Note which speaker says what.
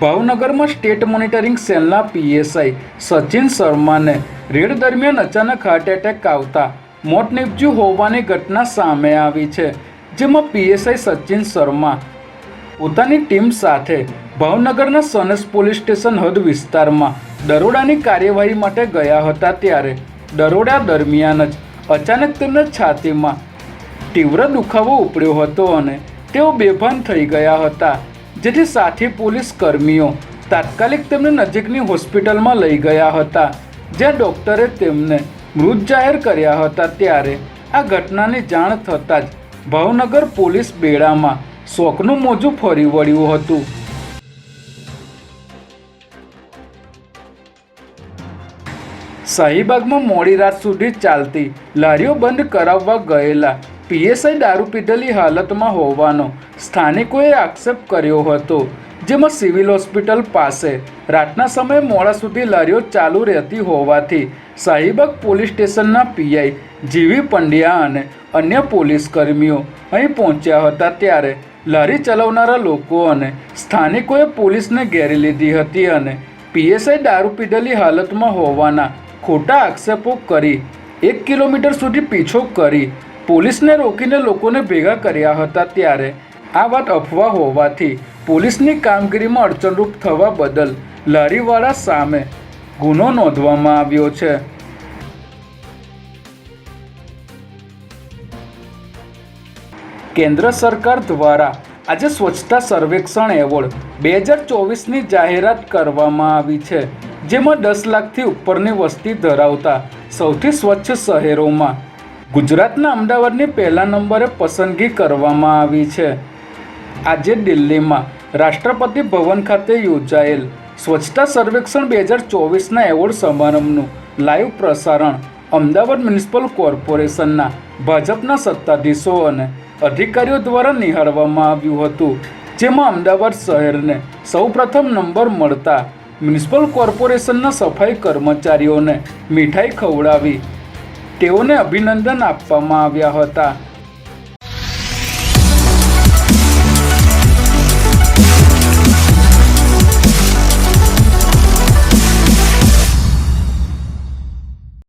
Speaker 1: ભાવનગરમાં state monitoring સેલના PSI Sachin શર્માને રેડ દરમિયાન અચાનક હાર્ટ એટેક આવતા મોત નીપજ્યું હોવાની ઘટના સામે આવી છે, જેમાં પીએસઆઈ સચિન શર્મા પોતાની ટીમ સાથે ભાવનગરના સનસ પોલીસ સ્ટેશન હદ વિસ્તારમાં દરોડાની કાર્યવાહી માટે ગયા હતા ત્યારે દરોડા દરમિયાન જ અચાનક તેમના છાતીમાં તીવ્ર દુખાવો ઉપડ્યો હતો અને તેઓ બેભાન થઈ ગયા હતા. જેથી સાથી પોલીસ કર્મીઓ તાત્કાલિક તેમને નજીકની હોસ્પિટલમાં લઈ ગયા હતા, જ્યાં ડૉક્ટરે તેમને મૃત જાહેર કર્યા હતા ત્યારે આ ઘટનાની જાણ થતાં જ ભાવનગર પોલીસ બેડામાં શોકનું મોજું ફરી વળ્યું હતું. શાહીબાગમાં મોડી રાત સુધી ચાલતી લારીઓ બંધ કરાવવા ગયેલા પીએસઆઈ દારૂ પીધેલી હાલતમાં હોવાનો સ્થાનિકોએ આક્ષેપ કર્યો હતો, જેમાં સિવિલ હોસ્પિટલ પાસે રાતના સમયે મોડા સુધી લારીઓ ચાલુ રહેતી હોવાથી શાહીબાગ પોલીસ સ્ટેશનના પીઆઈ જીવી પંડ્યા અને અન્ય પોલીસ કર્મીઓ અહીં પહોંચ્યા હતા ત્યારે લારી ચલાવનારા લોકો અને સ્થાનિકોએ પોલીસને ઘેરી લીધી હતી અને પીએસઆઈ દારૂ પીધેલી હાલતમાં હોવાના ખોટા આક્ષેપો કરી એક કિલોમીટર સુધી પીછો કરી પોલીસને રોકીને લોકોને ભેગા કર્યા હતા ત્યારે. આ વાત અફવા હોવાથી પોલીસની કામગીરીમાં અડચણરૂપ થવા બદલ લારીવાળા સામે ગુનો નોંધવામાં આવ્યો છે. કેન્દ્ર સરકાર દ્વારા આજે સ્વચ્છતા સર્વેક્ષણ એવોર્ડ બે હજાર ચોવીસની જાહેરાત કરવામાં આવી છે, જેમાં દસ લાખથી ઉપરની વસ્તી ધરાવતા સૌથી સ્વચ્છ શહેરોમાં ગુજરાતના અમદાવાદની પહેલા નંબરે પસંદગી કરવામાં આવી છે. આજે દિલ્હીમાં રાષ્ટ્રપતિ ભવન ખાતે યોજાયેલ સ્વચ્છતા સર્વેક્ષણ બે હજાર ચોવીસના એવોર્ડ સમારંભનું લાઈવ પ્રસારણ અમદાવાદ મ્યુનિસિપલ કોર્પોરેશનના ભાજપના સત્તાધીશો અને અધિકારીઓ દ્વારા નિહાળવામાં આવ્યું હતું. જેમાં અમદાવાદ શહેરને સૌપ્રથમ નંબર મળતા મ્યુનિસિપલ કોર્પોરેશનના સફાઈ કર્મચારીઓને મીઠાઈ ખવડાવી તેઓને અભિનંદન આપવામાં આવ્યા હતા.